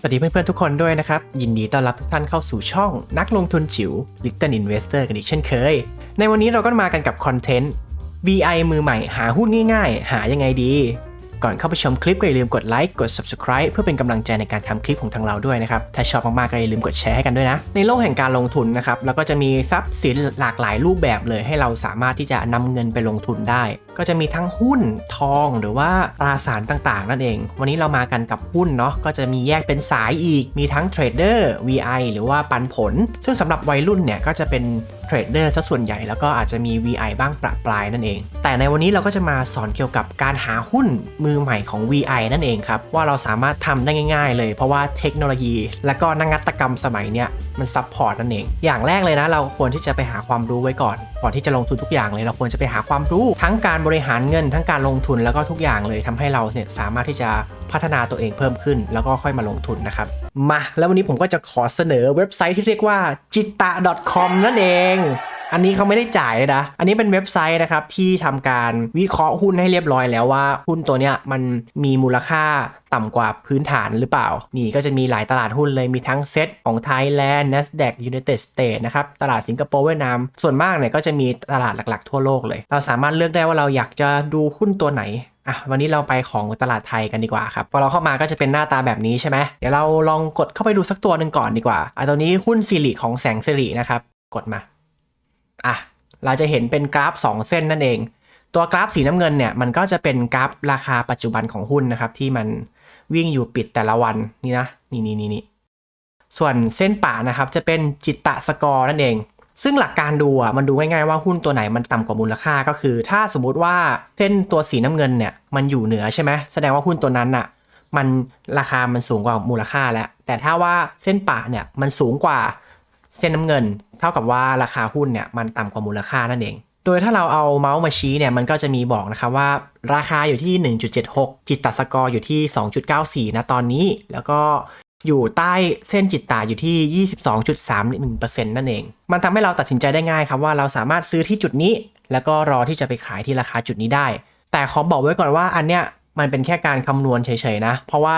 สวัสดีเพื่อนๆทุกคนด้วยนะครับ ยินดีต้อนรับทุกท่านเข้าสู่ช่องนักลงทุนจิ๋ว Little Investor กันอีกเช่นเคย ในวันนี้เราก็มากันกับคอนเทนต์ VI มือใหม่หาหุ้นง่ายๆ หายังไงดี ก่อนเข้าไปชมคลิปก็อย่าลืมกดไลค์กด Subscribe เพื่อเป็นกำลังใจในการทำคลิปของทางเราด้วยนะครับ ถ้าชอบมากๆก็อย่าลืมกดแชร์ให้กันด้วยนะ ในโลกแห่งการลงทุนนะครับแล้วก็จะมีทรัพย์สินหลากหลายรูปแบบเลย ให้เราสามารถที่จะนำเงินไปลงทุนได้ ก็จะมีทั้งหุ้นทองหรือว่าตราสารต่างๆ นั่นเอง วันนี้เรามากันกับหุ้นเนาะก็จะมีแยกเป็นสายอีกมีทั้งเทรดเดอร์ VI หรือว่าปันผล ซึ่งสำหรับวัยรุ่นเนี่ยก็จะเป็น เทรดเดอร์ซะส่วนใหญ่แล้วก็อาจจะมี VI บ้างประปรายนั่นเอง แต่ในวันนี้เราก็จะมาสอนเกี่ยวกับการหาหุ้นมือใหม่ของ VI นั่นเองครับ ว่าเราสามารถทำได้ง่ายๆ เลย เพราะว่าเทคโนโลยี และก็นวัตกรรมสมัยเนี้ยมันซับพอร์ตนั่นเอง อย่างแรกเลยนะ เราควรที่จะไปหาความรู้ไว้ก่อน ก่อนที่จะลงทุนทุกอย่างเลย เราควรจะไปหาความรู้ ทั้งการบริหารเงิน ทั้งการลงทุนแล้วก็ทุกอย่างเลยทำให้เราเนี่ยสามารถที่จะ พัฒนาตัวเองเพิ่มขึ้น แล้วก็ค่อยมาลงทุนนะครับ มาแล้ววันนี้ผมก็จะขอเสนอเว็บไซต์ที่เรียกว่า jitta.com นั่นเองอันนี้เขาไม่ได้จ่ายเลยนะ อันนี้เป็นเว็บไซต์นะครับที่ทำการวิเคราะห์หุ้นให้เรียบร้อยแล้วว่า หุ้นตัวเนี้ยมันมีมูลค่าต่ำกว่าพื้นฐานหรือเปล่า นี่ก็จะมีหลายตลาดหุ้นเลยมีทั้งเซ็ตของ Thailand NASDAQ United States นะครับ ตลาดสิงคโปร์เวียดนาม ส่วนมากเนี่ยก็จะมีตลาดหลักๆ ทั่วโลกเลย เราสามารถเลือกได้ว่าเราอยากจะดูหุ้นตัวไหน อะวันนี้เราไปของตลาดไทยกันดีกว่าครับ พอเราเข้ามาก็จะเป็นหน้าตาแบบนี้ใช่ไหมเดี๋ยวเราลองกดเข้าไปดูสักตัวหนึ่งก่อนดีกว่าอะตัวนี้หุ้นสิริของแสงสิรินะครับ กดมาอะเราจะเห็นเป็นกราฟ 2 เส้นนั่นเอง ตัวกราฟสีน้ำเงินเนี่ยมันก็จะเป็นกราฟราคาปัจจุบันของหุ้นนะครับ ที่มันวิ่งอยู่ปิดแต่ละวันนี่นะนี่นี่นี่นี่ส่วนเส้นป่านะครับจะเป็นจิตตะสกอร์นั่นเอง ซึ่งหลักการดูอะมันดูง่ายๆว่าหุ้นตัวไหนมันต่ำกว่ามูลค่าก็คือ ถ้าสมมุติว่าเส้นตัวสีน้ำเงินเนี่ยมันอยู่เหนือใช่ไหมแสดงว่าหุ้นตัวนั้นอะมันราคามันสูงกว่ามูลค่าแล้ว แต่ถ้าว่าเส้นป่าเนี่ยมันสูงกว่าเส้นน้ำเงิน เท่ากับว่าราคาหุ้นเนี่ยมันต่ำกว่ามูลค่านั่นเอง โดยถ้าเราเอาเมาส์มาชี้เนี่ยมันก็จะมีบอกนะครับว่า ราคาอยู่ที่ 1.76 จิตตสกอร์อยู่ที่ 2.94นะตอนนี้ แล้วก็ อยู่ใต้เส้นจิตตาอยู่ที่ 22.31%นั่นเอง มันทำให้เราตัดสินใจได้ง่ายครับว่าเราสามารถซื้อที่จุดนี้ แล้วก็รอที่จะไปขายที่ราคาจุดนี้ได้ แต่ขอบอกไว้ก่อนว่าอันเนี้ยมันเป็นแค่การคำนวณเฉยๆนะ เพราะว่า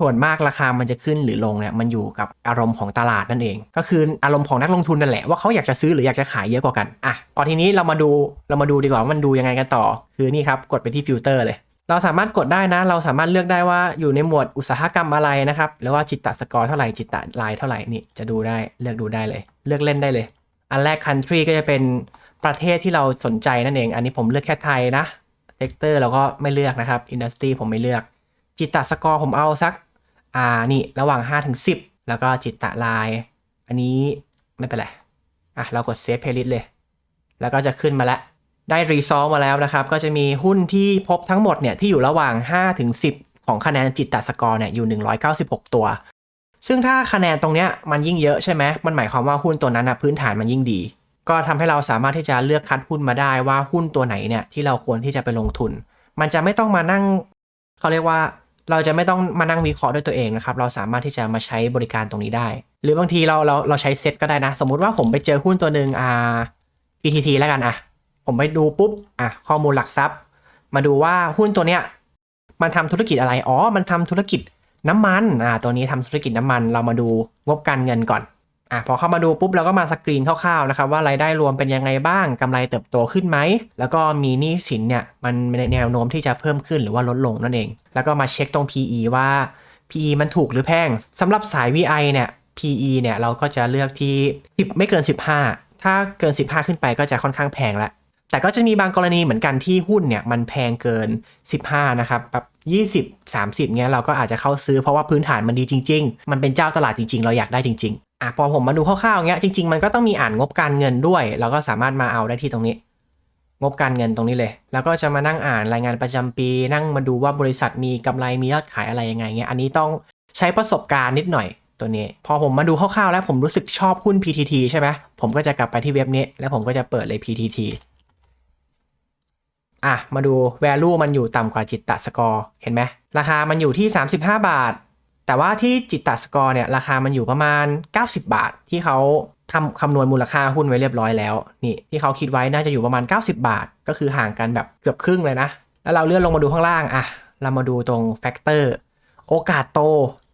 ส่วนมากราคามันจะขึ้นหรือลงเนี่ยมันอยู่กับอารมณ์ของตลาดนั่นเอง ก็คืออารมณ์ของนักลงทุนนั่นแหละว่าเขาอยากจะซื้อหรืออยากจะขายเยอะกว่ากันอะพอนทีนี้เรามาดูเรามาดูดีกว่าว่ามันดูยังไงกันต่อ คือนี่ครับกดไปที่ฟิลเตอร์เลย เราสามารถกดได้นะ เราสามารถเลือกได้ว่าอยู่ในหมวดอุตสาหกรรมอะไรนะครับหรือว่าจิตตสกอร์เท่าไหร่จิตตลายเท่าไหร่นี่จะดูได้เลือกดูได้เลย เลือกเล่นได้เลย อันแรก country ก็จะเป็นประเทศที่เราสนใจนั่นเอง อันนี้ผมเลือกแค่ไทยนะ sector เราก็ไม่เลือกนะครับ industry ผมไม่เลือก จิตตสกอร์ผมเอาสักอ่านี่ระหว่าง5ถึง10 แล้วก็จิตตะลาย อันนี้ไม่เป็นไรอะเรากดเซฟเพลย์ลิสต์เลย แล้วก็จะขึ้นมาแล้ว ได้รีซอลมาแล้วนะครับ ก็จะมีหุ้นที่พบทั้งหมดเนี่ยที่อยู่ระหว่าง5ถึง10 ของคะแนนจิตตสกอร์เนี่ยอยู่ 196 ตัว ซึ่งถ้าคะแนนตรงเนี้ยมันยิ่งเยอะใช่ไหมมันหมายความว่าหุ้นตัวนั้นนะพื้นฐานมันยิ่งดี ก็ทำให้เราสามารถที่จะเลือกคัดหุ้นมาได้ว่าหุ้นตัวไหนเนี่ยที่เราควรที่จะไปลงทุน มันจะไม่ต้องมานั่งเขาเรียกว่าเราจะไม่ต้องมานั่งวิเคราะห์ด้วยตัวเองนะครับ เราสามารถที่จะมาใช้บริการตรงนี้ได้ หรือบางทีเราเราเราใช้เซ็ตก็ได้นะ สมมุติว่าผมไปเจอหุ้นตัวหนึ่งอ่า PTT แล้วกันอะ ผมไปดูปุ๊บอะข้อมูลหลักทรัพย์ มาดูว่าหุ้นตัวเนี้ยมันทำธุรกิจอะไร อ๋อ มันทำธุรกิจน้ำมันอ่าตัวนี้ทำธุรกิจน้ำมัน เรามาดูงบการเงินก่อนอะพอเข้ามาดูปุ๊บเราก็มาสกรีนคร่าวๆนะครับว่ารายได้รวมเป็นยังไงบ้างกำไรเติบโตขึ้นไหม แล้วก็มีหนี้สินเนี่ยมันในแนวโน้มที่จะเพิ่มขึ้นหรือว่าลดลงนั่นเอง แล้วก็มาเช็คตรง PE ว่า PE มันถูกหรือแพงสำหรับสาย VI เนี่ย PE เนี่ยเราก็จะเลือกที่10ไม่เกิน 15 ถ้าเกิน 15 ขึ้นไปก็จะค่อนข้างแพงแล้ว แต่ก็จะมีบางกรณีเหมือนกันที่หุ้นเนี่ยมันแพงเกิน 15 นะครับแบบ 20 30เงี้ยเราก็อาจจะเข้าซื้อเพราะว่าพื้นฐานมันดีจริง ๆ มันเป็นเจ้าตลาดจริง ๆ เราอยากได้จริง ๆ อะพอผมมาดูคร่าวๆเงี้ยจริง ๆ มันก็ต้องมีอ่านงบการเงินด้วย เราก็สามารถมาเอาได้ที่ตรงนี้ งบการเงินตรงนี้เลย แล้วก็จะมานั่งอ่านรายงานประจำปี นั่งมาดูว่าบริษัทมีกำไรมียอดขายอะไรยังไงเงี้ยอันนี้ต้องใช้ประสบการณ์นิดหน่อยตัวนี้พอผมมาดูคร่าวๆแล้วผมรู้สึกชอบหุ้น PTT ใช่ไหมผมก็จะกลับไปที่เว็บนี้ แล้วผมก็จะเปิดเลย PTT อะมาดู value มันอยู่ต่ำกว่าจิตตสกอร์เห็นไหมราคามันอยู่ที่ 35 บาท แต่ว่าที่จิตตสกอร์เนี่ยราคามันอยู่ประมาณ 90 บาท ที่เขาทำคำนวณมูลค่าหุ้นไว้เรียบร้อยแล้วนี่ที่เขาคิดไว้น่าจะอยู่ประมาณ 90 บาท ก็คือห่างกันแบบเกือบครึ่งเลยนะ แล้วเราเลื่อนลงมาดูข้างล่างอะเรามาดูตรงแฟกเตอร์โอกาสโต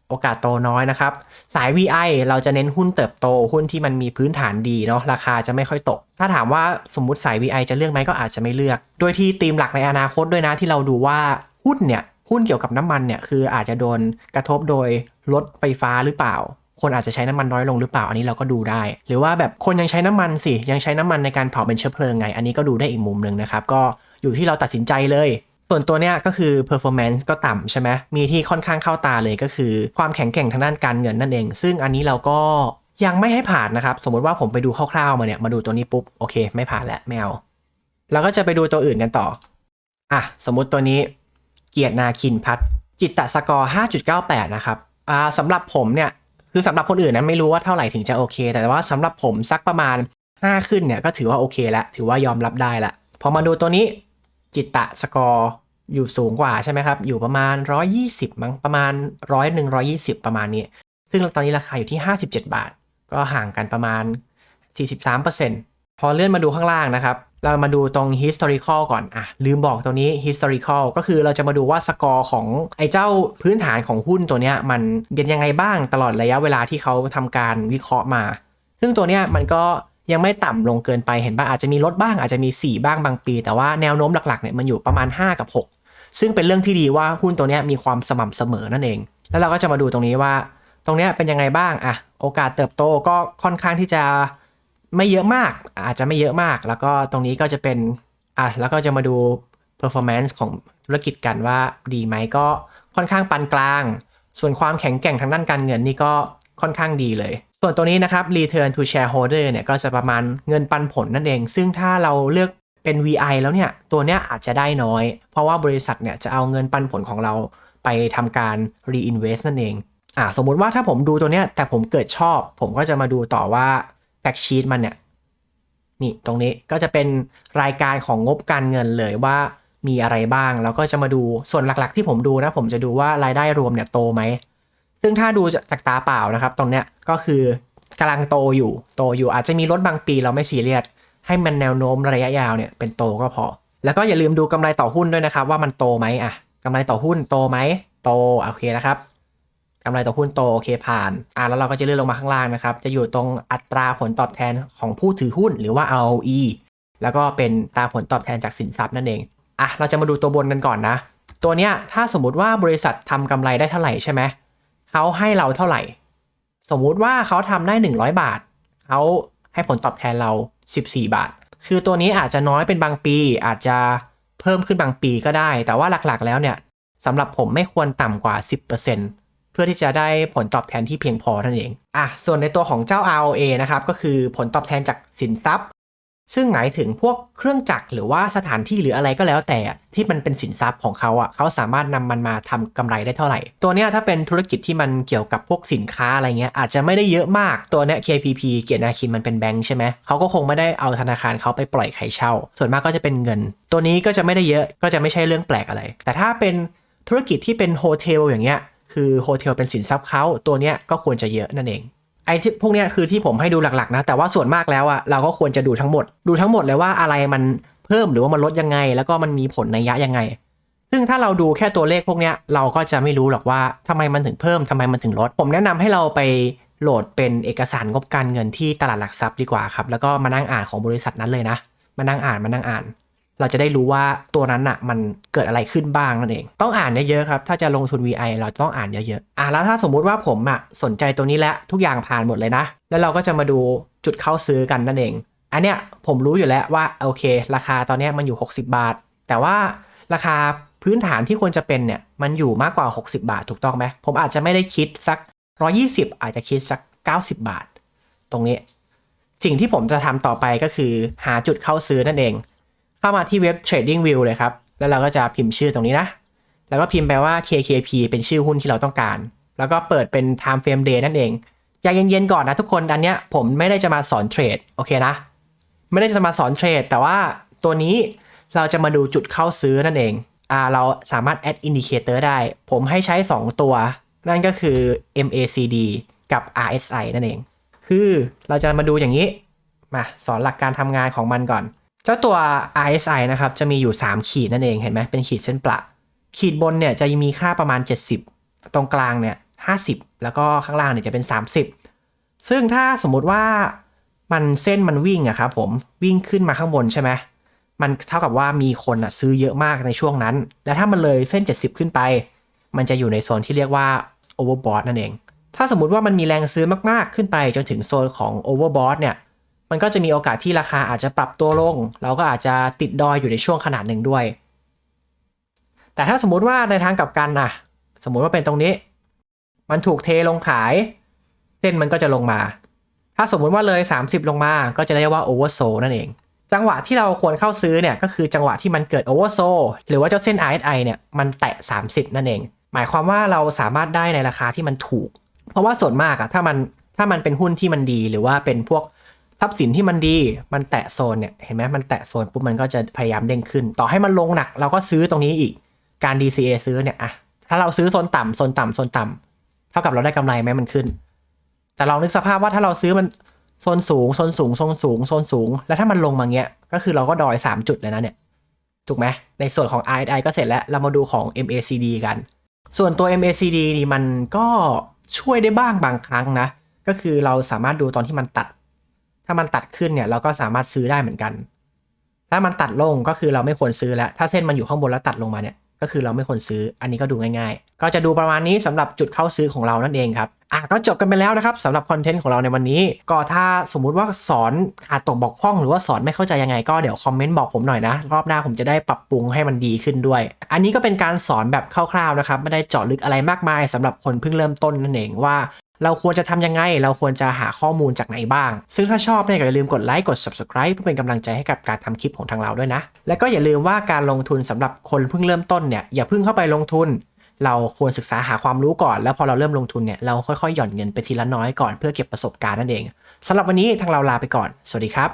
โอกาสโตน้อยนะครับ สาย VI เราจะเน้นหุ้นเติบโตหุ้นที่มันมีพื้นฐานดีเนาะราคาจะไม่ค่อยตก ถ้าถามว่าสมมุติสาย VI จะเลือกไหมก็อาจจะไม่เลือก โดยที่ธีมหลักในอนาคตด้วยนะที่เราดูว่าหุ้นเนี่ยหุ้นเกี่ยวกับน้ำมันเนี่ยคืออาจจะโดนกระทบโดยรถไฟฟ้าหรือเปล่า คนอาจจะใช้น้ำมันน้อยลงหรือเปล่าอันนี้เราก็ดูได้ หรือว่าแบบคนยังใช้น้ำมันสิยังใช้น้ำมันในการเผาเป็นเชื้อเพลิงไง อันนี้ก็ดูได้อีกมุมหนึ่งนะครับก็อยู่ที่เราตัดสินใจเลย ส่วนตัวเนี้ยก็คือ performance ก็ต่ำใช่ไหมมีที่ค่อนข้างเข้าตาเลยก็คือ ความแข็งแกร่งทางด้านการเงินนั่นเอง ซึ่งอันนี้เราก็ยังไม่ให้ผ่านนะครับ สมมติว่าผมไปดูคร่าวๆมาเนี่ย มาดูตัวนี้ปุ๊บ โอเค ไม่ผ่านแล้วไม่เอาเราก็จะไปดูตัวอื่นกันต่อ อะ สมมุติตัวนี้ เกียรตินาคินพัฒจิตตสกอร์ 5.98 นะครับ อ่าสำหรับผมเนี่ย คือสำหรับคนอื่นนะไม่รู้ว่าเท่าไหร่ถึงจะโอเค แต่ว่าสำหรับผมสักประมาณ 5 ขึ้นเนี่ยก็ถือว่าโอเคแล้วถือว่ายอมรับได้ละพอมาดูตัวนี้ จิตตะสกอร์อยู่สูงกว่าใช่ไหมครับ อยู่ประมาณ 120 มั้งประมาณร้อยหนึ่งร้อยี่สิบประมาณนี้ ซึ่งตอนนี้ราคาอยู่ที่ 57 บาท ก็ห่างกันประมาณ 43%พอเลื่อนมาดูข้างล่างนะครับ เรามาดูตรง historical ก่อนอะลืมบอกตัวนี้ historical ก็คือเราจะมาดูว่าสกอร์ของไอ้เจ้าพื้นฐานของหุ้นตัวเนี้ยมันเป็นยังไงบ้างตลอดระยะเวลาที่เขาทำการวิเคราะห์มา ซึ่งตัวเนี้ยมันก็ ยังไม่ต่ำลงเกินไปเห็นป่ะอาจจะมีลดบ้างอาจจะมี 4 บ้างบางปี แต่ว่าแนวโน้มหลักๆเนี่ยมันอยู่ประมาณ 5 กับ 6 ซึ่งเป็นเรื่องที่ดีว่าหุ้นตัวนี้มีความสม่ำเสมอนั่นเอง แล้วเราก็จะมาดูตรงนี้ว่า ตรงนี้เป็นยังไงบ้างอะโอกาสเติบโตก็ค่อนข้างที่จะไม่เยอะมาก อาจจะไม่เยอะมาก แล้วก็ตรงนี้ก็จะเป็นอะแล้วก็จะมาดู performance ของธุรกิจกันว่าดีไหมก็ค่อนข้างปานกลาง ส่วนความแข็งแกร่งทางด้านการเงินนี่ก็ค่อนข้างดีเลย ส่วนตัวนี้นะครับ return to shareholder เนี่ยก็จะประมาณเงินปันผลนั่นเอง ซึ่งถ้าเราเลือกเป็น VI แล้วเนี่ย ตัวเนี้ยอาจจะได้น้อย เพราะว่าบริษัทเนี่ยจะเอาเงินปันผลของเราไปทำการ reinvest นั่นเองอ่าสมมุติว่าถ้าผมดูตัวเนี้ยแต่ผมเกิดชอบ ผมก็จะมาดูต่อว่า fact sheet มันเนี่ยนี่ตรงนี้ก็จะเป็นรายการของงบการเงินเลยว่ามีอะไรบ้าง แล้วก็จะมาดูส่วนหลักๆ ที่ผมดูนะ ผมจะดูว่ารายได้รวมเนี่ยโตไหม ซึ่งถ้าดูจากตาเปล่านะครับ ตรงเนี้ยก็คือกำลังโตอยู่โตอยู่อาจจะมีลดบางปีเราไม่ซีเรียสให้มันแนวโน้มระยะยาวเนี่ยเป็นโตก็พอ แล้วก็อย่าลืมดูกำไรต่อหุ้นด้วยนะครับ ว่ามันโตไหมอะกำไรต่อหุ้นโตไหมโตโอเคนะครับกำไรต่อหุ้นโตโอเคผ่านอะแล้วเราก็จะเลื่อนลงมาข้างล่างนะครับ จะอยู่ตรงอัตราผลตอบแทนของผู้ถือหุ้นหรือว่า ROE แล้วก็เป็นตาผลตอบแทนจากสินทรัพย์นั่นเองอะเราจะมาดูตัวบนกันก่อนนะ ตัวเนี้ยถ้าสมมติว่าบริษัททำกำไรได้เท่าไหร่ใช่ไหม เขาให้เราเท่าไหร่ สมมุติว่าเขาทำได้ 100 บาท เขาให้ผลตอบแทนเรา 14 บาท คือตัวนี้อาจจะน้อยเป็นบางปี อาจจะเพิ่มขึ้นบางปีก็ได้ แต่ว่าหลักๆ แล้วเนี่ยสำหรับผมไม่ควรต่ำกว่า 10%เพื่อที่จะได้ผลตอบแทนที่เพียงพอนั่นเอง อะ ส่วนในตัวของเจ้า ROA นะครับ ก็คือผลตอบแทนจากสินทรัพย์ ซึ่งหมายถึงพวกเครื่องจักรหรือว่าสถานที่หรืออะไรก็แล้วแต่ที่มันเป็นสินทรัพย์ของเขาอะเขาสามารถนำมันมาทำกำไรได้เท่าไหร่ ตัวเนี้ยถ้าเป็นธุรกิจที่มันเกี่ยวกับพวกสินค้าอะไรเงี้ยอาจจะไม่ได้เยอะมากตัวเนี้ย KPP เกียรตินาคินมันเป็นแบงค์ใช่ไหมเขาก็คงไม่ได้เอาธนาคารเขาไปปล่อยใครเช่า ส่วนมากก็จะเป็นเงิน ตัวนี้ก็จะไม่ได้เยอะก็จะไม่ใช่เรื่องแปลกอะไร แต่ถ้าเป็นธุรกิจที่เป็นโฮเทลอย่างเงี้ยคือโฮเทลเป็นสินทรัพย์เขาตัวเนี้ยก็ควรจะเยอะนั่นเอง ไอ้ที่พวกเนี้ยคือที่ผมให้ดูหลักๆนะ แต่ว่าส่วนมากแล้วอะเราก็ควรจะดูทั้งหมด ดูทั้งหมดเลยว่าอะไรมันเพิ่มหรือว่ามันลดยังไง แล้วก็มันมีผลในยยะยังไง ซึ่งถ้าเราดูแค่ตัวเลขพวกเนี้ยเราก็จะไม่รู้หรอกว่าทำไมมันถึงเพิ่มทำไมมันถึงลด ผมแนะนำให้เราไปโหลดเป็นเอกสารงบการเงินที่ตลาดหลักทรัพย์ดีกว่าครับ แล้วก็มานั่งอ่านของบริษัทนั้นเลยนะ มานั่งอ่านมานั่งอ่าน เราจะได้รู้ว่าตัวนั้นอะมันเกิดอะไรขึ้นบ้างนั่นเอง ต้องอ่านเยอะๆครับ ถ้าจะลงทุน VI เราต้องอ่านเยอะๆ อะแล้วถ้าสมมุติว่าผมอะสนใจตัวนี้แล้วทุกอย่างผ่านหมดเลยนะ แล้วเราก็จะมาดูจุดเข้าซื้อกันนั่นเอง อันเนี้ยผมรู้อยู่แล้วว่าโอเค ราคาตอนนี้มันอยู่ 60 บาท แต่ว่าราคาพื้นฐานที่ควรจะเป็นเนี่ยมันอยู่มากกว่า 60 บาทถูกต้องไหมผมอาจจะไม่ได้คิดสัก 120 อาจจะคิดสัก 90 บาท ตรงนี้ สิ่งที่ผมจะทำต่อไปก็คือหาจุดเข้าซื้อนั่นเอง เข้ามาที่เว็บ Trading View เลยครับ แล้วเราก็จะพิมพ์ชื่อตรงนี้นะ แล้วก็พิมพ์ไปว่า KKP เป็นชื่อหุ้นที่เราต้องการ แล้วก็เปิดเป็น Time Frame Day นั่นเองใจเย็นๆก่อนนะทุกคนอันเนี้ยผมไม่ได้จะมาสอนเทรดโอเคนะ ไม่ได้จะมาสอนเทรด แต่ว่าตัวนี้เราจะมาดูจุดเข้าซื้อนั่นเองอ่าเราสามารถ add indicator ได้ ผมให้ใช้ 2 ตัว นั่นก็คือ MACD กับ RSI นั่นเอง คือเราจะมาดูอย่างนี้ มาสอนหลักการทำงานของมันก่อน เจ้าตัว RSI นะครับจะมีอยู่ 3 ขีดนั่นเองเห็นไหมเป็นขีดเส้นประขีดบนเนี่ยจะมีค่าประมาณ 70 ตรงกลางเนี่ย50 แล้วก็ข้างล่างเนี่ยจะเป็น 30 ซึ่งถ้าสมมุติว่ามันเส้นมันวิ่งอะครับผมวิ่งขึ้นมาข้างบนใช่ไหมมันเท่ากับว่ามีคนอะซื้อเยอะมากในช่วงนั้น และถ้ามันเลยเส้น 70 ขึ้นไป มันจะอยู่ในโซนที่เรียกว่า overbought นั่นเอง ถ้าสมมุติว่ามันมีแรงซื้อมากๆขึ้นไปจนถึงโซนของ overbought เนี่ย มันก็จะมีโอกาสที่ราคาอาจจะปรับตัวลง เราก็อาจจะติดดอยอยู่ในช่วงขนาดหนึ่งด้วย แต่ถ้าสมมุติว่าในทางกลับกันนะสมมุติว่าเป็นตรงนี้ มันถูกเทลงขาย เส้นมันก็จะลงมา ถ้าสมมุติว่าเลย 30 ลงมา ก็จะเรียกว่า oversold นั่นเอง จังหวะที่เราควรเข้าซื้อเนี่ยก็คือจังหวะที่มันเกิด oversold หรือว่าเจ้าเส้น RSI เนี่ยมันแตะ 30 นั่นเอง หมายความว่าเราสามารถได้ในราคาที่มันถูก เพราะว่าส่วนมากอะถ้ามันถ้ามันเป็นหุ้นที่มันดีหรือว่าเป็นพวก ทรัพย์สินที่มันดีมันแตะโซนเนี่ยเห็นไหมมันแตะโซนปุ๊บมันก็จะพยายามเด้งขึ้น ต่อให้มันลงหนัก เราก็ซื้อตรงนี้อีกการ DCA ซื้อเนี่ยอะถ้าเราซื้อโซนต่ำโซนต่ำโซนต่ำเท่ากับเราได้กำไรไหมมันขึ้น แต่ลองนึกสภาพว่าถ้าเราซื้อมันโซนสูงโซนสูงโซนสูงโซนสูง แล้วถ้ามันลงมาเงี้ยก็คือเราก็ดอย 3 จุดเลยนะเนี่ยถูกไหมในส่วนของ RSI ก็เสร็จแล้วเรามาดูของ MACD กัน ส่วนตัว MACD นี่มันก็ช่วยได้บ้างบางครั้งนะ ก็คือเราสามารถดูตอนที่มันตัด ถ้ามันตัดขึ้นเนี่ยเราก็สามารถซื้อได้เหมือนกัน ถ้ามันตัดลงก็คือเราไม่ควรซื้อแล้ว ถ้าเส้นมันอยู่ข้างบนแล้วตัดลงมาเนี่ยก็คือเราไม่ควรซื้อ อันนี้ก็ดูง่ายๆ ก็จะดูประมาณนี้สำหรับจุดเข้าซื้อของเรานั่นเองครับ อะก็จบกันไปแล้วนะครับสำหรับคอนเทนต์ของเราในวันนี้ ก็ถ้าสมมุติว่าสอนขาดตกบกพร่อง หรือว่าสอนไม่เข้าใจยังไงก็เดี๋ยวคอมเมนต์บอกผมหน่อยนะ รอบหน้าผมจะได้ปรับปรุงให้มันดีขึ้นด้วย อันนี้ก็เป็นการสอนแบบคร่าวๆนะครับ ไม่ได้เจาะลึกอะไรมากมายสำหรับคนเพิ่งเริ่มต้นนั่นเองว่า เราควรจะทำยังไง เราควรจะหาข้อมูลจากไหนบ้าง ซึ่งถ้าชอบเนี่ยก็อย่าลืมกดไลค์กด subscribe เพื่อเป็นกำลังใจให้กับการทำคลิปของทางเราด้วยนะ และก็อย่าลืมว่าการลงทุนสำหรับคนเพิ่งเริ่มต้นเนี่ยอย่าเพิ่งเข้าไปลงทุน เราควรศึกษาหาความรู้ก่อน แล้วพอเราเริ่มลงทุนเนี่ยเราค่อยๆหย่อนเงินไปทีละน้อยก่อนเพื่อเก็บประสบการณ์นั่นเองสำหรับวันนี้ทางเราลาไปก่อน สวัสดีครับ